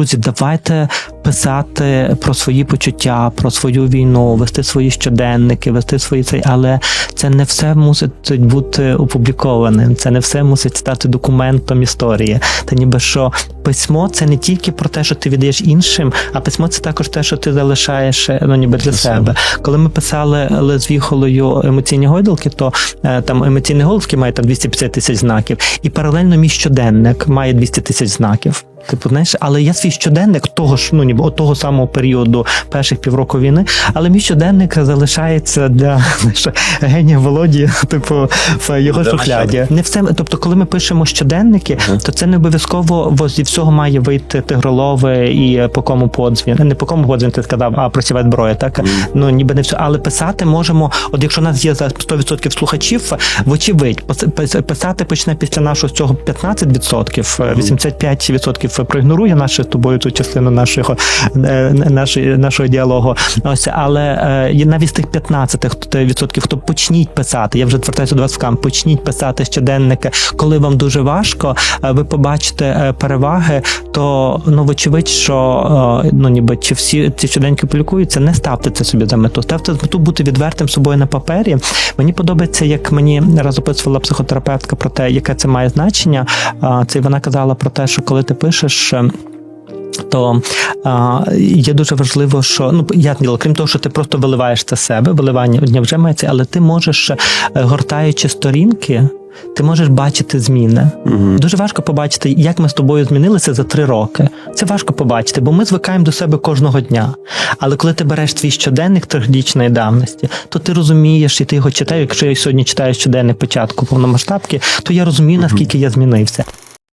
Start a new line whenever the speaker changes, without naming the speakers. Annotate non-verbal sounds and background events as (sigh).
друзі, давайте писати про свої почуття, про свою війну, вести свої щоденники, вести свої цей, але це не все мусить бути опублікованим. Це не все мусить стати документом історії. Та ніби що письмо це не тільки про те, що ти віддаєш іншим, а письмо це також те, що ти залишаєш ну ніби для себе. Коли ми писали з віхолою емоційні гойдалки, то е, там емоційні гойдалки має там 250 тисяч знаків, і паралельно мій щоденник має 200 тисяч знаків. Типу, знаєш, але я свій щоденник того ж, ну ніби того самого періоду перших півроку війни, але мій щоденник залишається для (laughs) генія Володі, типу, в його шухляді. Не все, тобто, коли ми пишемо щоденники, то це не обов'язково зі всього має вийти тигролове і е, по кому подзвін. Не по кому подзвін, ти сказав, а про сівет броя, так ну ніби не все, але писати можемо. От якщо у нас є 100% слухачів, вочевидь, писати почне після нашого цього 15%, 85% це проігнорує нашу тобою ту частину нашого е, нашої нашого діалогу. Ось але е, є навіть з тих 15 відсотків, хто почніть писати. Я вже звертаюся до вас в кам, почніть писати щоденники, коли вам дуже важко, е, ви побачите переваги то ну вочевидь, що е, ну ніби чи всі ці щоденники публікуються, не ставте це собі за мету. Ставте мету бути відвертим собою на папері. Мені подобається, як мені раз описувала психотерапевтка про те, яке це має значення. Це вона казала про те, що коли ти пишеш. е, То а, є дуже важливо, що ну я крім того, що ти просто виливаєш це себе, виливання вже мається, але ти можеш, е, гортаючи сторінки, ти можеш бачити зміни. Дуже важко побачити, як ми з тобою змінилися за три роки. Це важко побачити, бо ми звикаємо до себе кожного дня. Але коли ти береш твій щоденник трьохрічної давності, то ти розумієш, і ти його читаєш. Якщо я сьогодні читаю щоденник початку повномасштабки, то я розумію, наскільки я змінився.